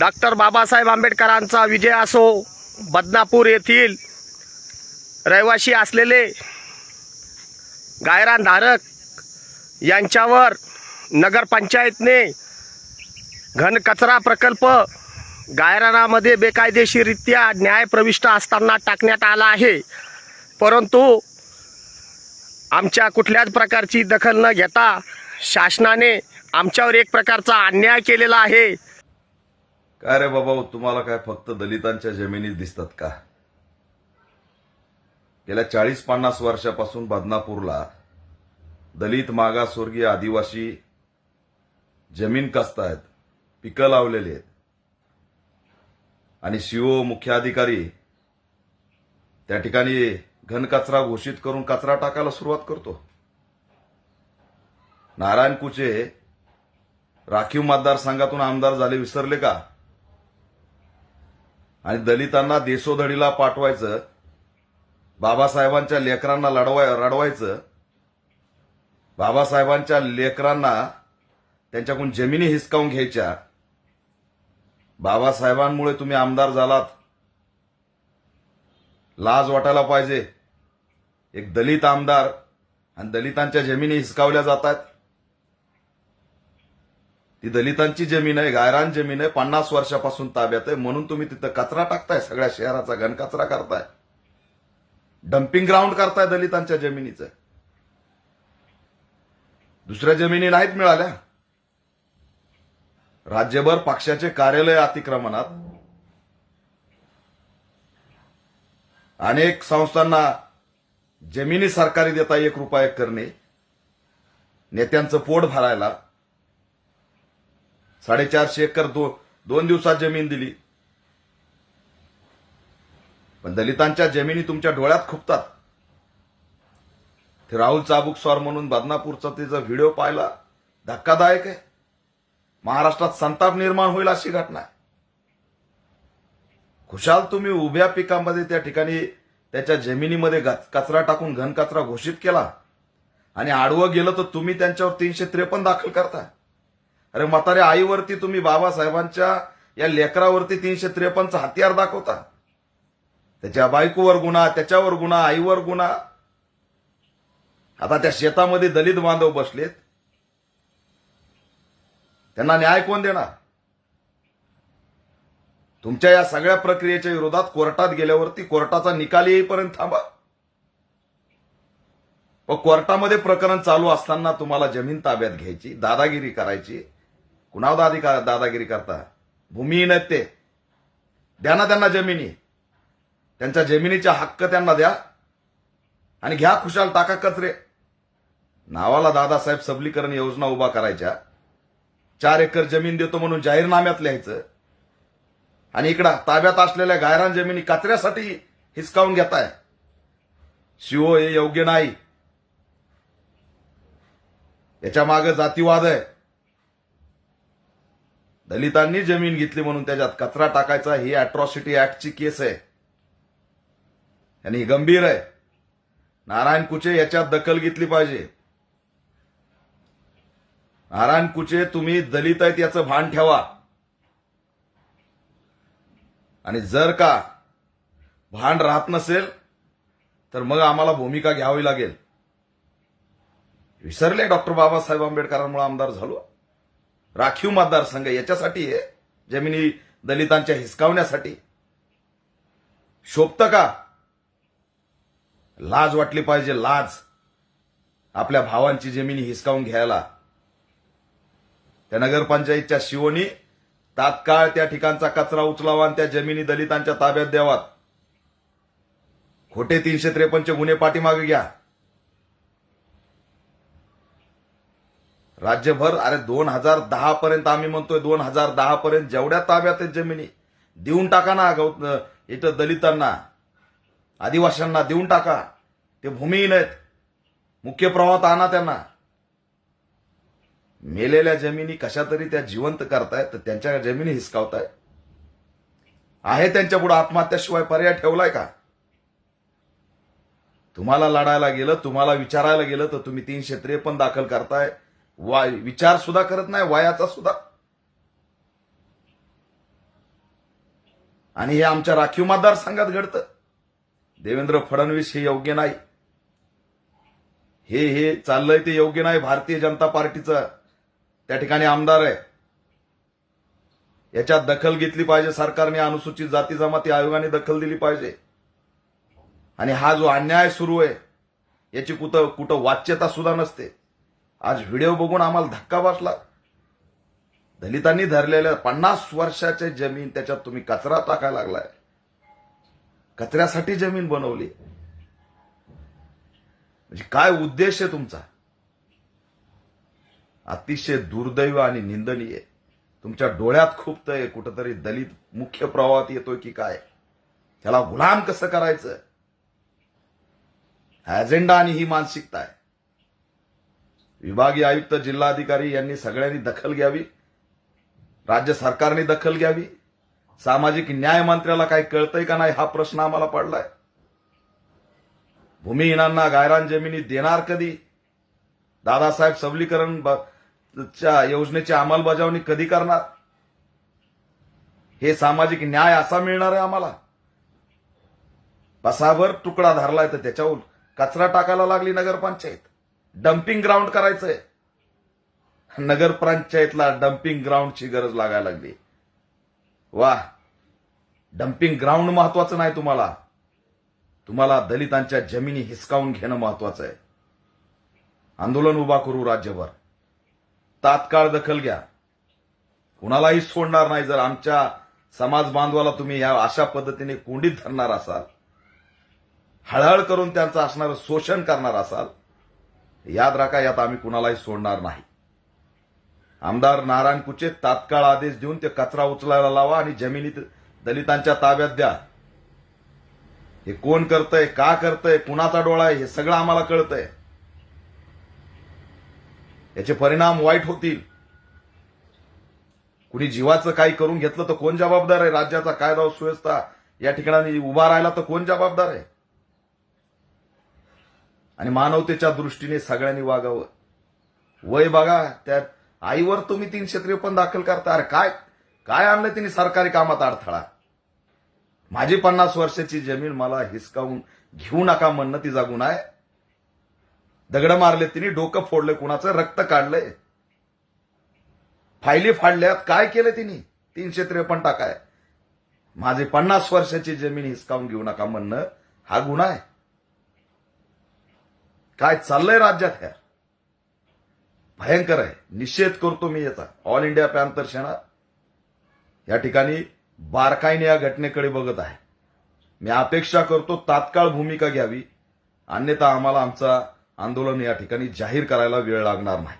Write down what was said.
Doctor Babasaheb आंबेडकरांचा विजय असो बदनापूर येथील रहिवाशी असलेले गायरान धारक यांच्यावर नगरपंचायतने घनकचरा प्रकल्प गायरानामध्ये बेकायदेशीररित्या न्याय प्रविष्ट असताना टाकण्यात आला आहे. परंतु आमच्या कुठल्याच प्रकारची दखल न घेता शासनाने आमच्यावर एक प्रकारचा अन्याय केलेला आहे. काय रे बाबा तुम्हाला काय फक्त दलितांच्या जमिनी दिसतात का? गेल्या चाळीस पन्नास वर्षापासून बदनापूरला दलित मागासवर्गीय आदिवासी जमीन कसतायत पिकं लावलेली आहेत. आणि सीओ मुख्य अधिकारी त्या ठिकाणी घनकचरा घोषित करून कचरा टाकायला सुरुवात करतो. नारायण कुचे राखीव मतदारसंघातून आमदार झाले विसरले का? आणि दलितांना देशोधडीला पाठवायचं बाबासाहेबांच्या लेकरांना लढवाय रडवायचं बाबासाहेबांच्या लेकरांना त्यांच्याकडून जमिनी हिसकावून घ्यायच्या. बाबासाहेबांमुळे तुम्ही आमदार झालात. लाज वाटायला पाहिजे. एक दलित आमदार आणि दलितांच्या जमिनी हिसकावल्या जातात. ती दलितांची जमीन आहे गायरान जमीन आहे पन्नास वर्षापासून ताब्यात आहे. म्हणून तुम्ही तिथं कचरा टाकताय सगळ्या शहराचा घनकचरा करताय. डम्पिंग ग्राउंड करताय दलितांच्या जमिनीचं. दुसऱ्या जमिनी नाहीत मिळाल्या. राज्यभर पक्षाचे कार्यालय अतिक्रमणात. अनेक संस्थांना जमिनी सरकारी देता एक रुपया करणे. नेत्यांचं पोट भरायला. साडेचारशे एकर दो दोन दिवसात जमीन दिली. पण दलितांच्या जमिनी तुमच्या डोळ्यात खुपतात. ते राहुल चाबुकस्वार म्हणून बदनापूरचा तिचा व्हिडिओ पाहिला धक्कादायक आहे. महाराष्ट्रात संताप निर्माण होईल अशी घटना आहे. खुशाल तुम्ही उभ्या पिकामध्ये त्या ठिकाणी त्याच्या जमिनीमध्ये कचरा टाकून घन कचरा घोषित केला. आणि आडवं गेलं तर तुम्ही त्यांच्यावर तीनशे त्रेपन्न दाखल करताय. अरे म्हाताऱ्या आईवरती तुम्ही बाबासाहेबांच्या या लेकरावरती तीनशे त्रेपन्नचा हत्यार दाखवता. त्याच्या बायकोवर गुन्हा त्याच्यावर गुन्हा आईवर गुन्हा. आता त्या शेतामध्ये दलित बांधव बसलेत. त्यांना न्याय कोण देणार? तुमच्या या सगळ्या प्रक्रियेच्या विरोधात कोर्टात गेल्यावरती कोर्टाचा निकाल येईपर्यंत थांबा. व कोर्टामध्ये प्रकरण चालू असताना तुम्हाला जमीन ताब्यात घ्यायची दादागिरी करायची कुणाव दादी दादागिरी करता? भूमिहीन आहेत ते. द्या ना त्यांना जमिनी. त्यांच्या जमिनीचा हक्क त्यांना द्या. आणि घ्या खुशाल टाका कचरे. नावाला दादासाहेब सबलीकरण योजना उभा करायच्या. चार एकर जमीन देतो म्हणून जाहीरनाम्यात लिहायचं. आणि इकडं ताब्यात असलेल्या गायरान जमिनी कचऱ्यासाठी हिसकावून घेताय. शिवो हे योग्य नाही. याच्या मागे जातीवाद आहे. दलितांनी जमीन घेतली म्हणून त्याच्यात कचरा टाकायचा ही अॅट्रॉसिटी ऍक्टची केस आहे. आणि ही गंभीर आहे. नारायण कुचे याच्यात दखल घेतली पाहिजे. नारायण कुचे तुम्ही दलित आहेत याचं भान ठेवा. आणि जर का भान राहत नसेल तर मग आम्हाला भूमिका घ्यावी लागेल. विसरले डॉक्टर बाबासाहेब आंबेडकरांमुळे आमदार झालो. राखीव मतदारसंघ याच्यासाठी आहे जमिनी दलितांच्या हिसकावण्यासाठी. शोभतं का? लाज वाटली पाहिजे लाज. आपल्या भावांची जमिनी हिसकावून घ्यायला. त्या नगरपंचायतच्या शिवोनी तात्काळ त्या ठिकाणचा कचरा उचलावा आणि त्या जमिनी दलितांच्या ताब्यात द्यावात. खोटे तीनशे त्रेपन्नचे गुन्हे पाठीमागे घ्या. राज्यभर अरे दोन हजार दहा पर्यंत आम्ही म्हणतोय दोन हजार दहा पर्यंत जेवढ्या ताब्यात आहेत जमिनी देऊन टाका ना गौ इथं दलितांना आदिवासींना देऊन टाका. ते भूमिहीन आहेत. मुख्य प्रवाहात आणा त्यांना. मेलेल्या जमिनी कशा तरी त्या जिवंत करतायत तर त्यांच्या जमिनी हिसकावतायत. आहे त्यांच्या पुढे आत्महत्याशिवाय पर्याय ठेवलाय का? तुम्हाला लढायला गेलं तुम्हाला विचारायला गेलं तर तुम्ही तीनशे त्रेपन्न दाखल करताय. वाय विचार सुद्धा करत नाही वयाचा सुद्धा. आणि हे आमच्या राखीव मतदारसंघात घडतं. देवेंद्र फडणवीस हे योग्य नाही. हे हे चाललंय ते योग्य नाही. भारतीय जनता पार्टीचं त्या ठिकाणी आमदार आहे. याच्यात दखल घेतली पाहिजे सरकारने अनुसूचित जाती जमाती आयोगाने दखल दिली पाहिजे. आणि हा जो अन्याय सुरू आहे याची कुठं कुठं वाच्यता सुद्धा नसते. आज व्हिडिओ बघून आम्हाला धक्का बसला. दलितांनी धरलेल्या पन्नास वर्षाच्या जमीन त्याच्यात तुम्ही कचरा टाकायला लागलाय. कचऱ्यासाठी जमीन बनवली. म्हणजे काय उद्देश आहे तुमचा? अतिशय दुर्दैव आणि निंदनीय तुमच्या डोळ्यात खूप खुपतंय कुठंतरी दलित मुख्य प्रवाहात येतोय की काय? त्याला गुलाम कसं करायचं? अजेंडा आणि ही मानसिकता आहे. विभागीय आयुक्त जिल्हाधिकारी यांनी सगळ्यांनी दखल घ्यावी. राज्य सरकारने दखल घ्यावी. सामाजिक न्याय मंत्र्याला काही कळतंय का नाही हा प्रश्न आम्हाला पडलाय. भूमिहीनांना गायरान जमिनी देणार कधी? दादासाहेब सबलीकरण च्या योजनेची अंमलबजावणी कधी करणार? हे सामाजिक न्याय असा मिळणार आहे आम्हाला. बसाभर तुकडा धरलाय तर त्याच्यावर कचरा टाकायला लागली नगरपंचायत. डम्पिंग ग्राउंड करायचंय. नगरपंचायतला डम्पिंग ग्राउंडची गरज लागायला लागली. वा डम्पिंग ग्राउंड महत्वाचं नाही तुम्हाला. तुम्हाला दलितांच्या जमिनी हिसकावून घेणं महत्वाचं आहे. आंदोलन उभा करू राज्यभर. तात्काळ दखल घ्या. कुणालाही सोडणार नाही जर आमच्या समाज बांधवाला तुम्ही या अशा पद्धतीने कोंडीत धरणार असाल. हळहळ करून त्यांचं असणारं शोषण करणार असाल. याद राखा यात आम्ही कुणालाही सोडणार नाही. आमदार नारायण कुचे तात्काळ आदेश देऊन ते कचरा उचलायला लावा आणि जमिनीत दलितांच्या ताब्यात द्या. हे कोण करतंय का करतंय कुणाचा डोळा आहे हे सगळं आम्हाला कळतंय. याचे परिणाम वाईट होतील. कुणी जीवाचं काही करून घेतलं तर कोण जबाबदार आहे? राज्याचा कायदा सुव्यवस्था या ठिकाणी उभा राहिला तर कोण जबाबदार आहे? आणि मानवतेच्या दृष्टीने सगळ्यांनी वागावं. वय बघा त्या आईवर तुम्ही तीनशे त्रेपन्न दाखल करता. अरे काय काय आणलं तिने सरकारी कामात अडथळा? माझी पन्नास वर्षाची जमीन मला हिसकावून घेऊ नका म्हणणं तिचा गुन्हा आहे. दगड मारले तिने डोकं फोडलं कुणाचं रक्त काढलंय. फायली फाडल्यात काय केलं तिने? तीनशे त्रेपन्न टाकाय. माझी पन्नास वर्षाची जमीन हिसकावून घेऊ नका म्हणणं हा गुन्हा आहे. काय चाललंय राज्यात ह्या भयंकर आहे. निषेध करतो मी याचा. ऑल इंडिया पॅन्थर सेना या ठिकाणी बारकाईने या घटनेकडे बघत आहे. मी अपेक्षा करतो तात्काळ भूमिका घ्यावी. अन्यथा आम्हाला आमचा आंदोलन या ठिकाणी जाहीर करायला वेळ लागणार नाही.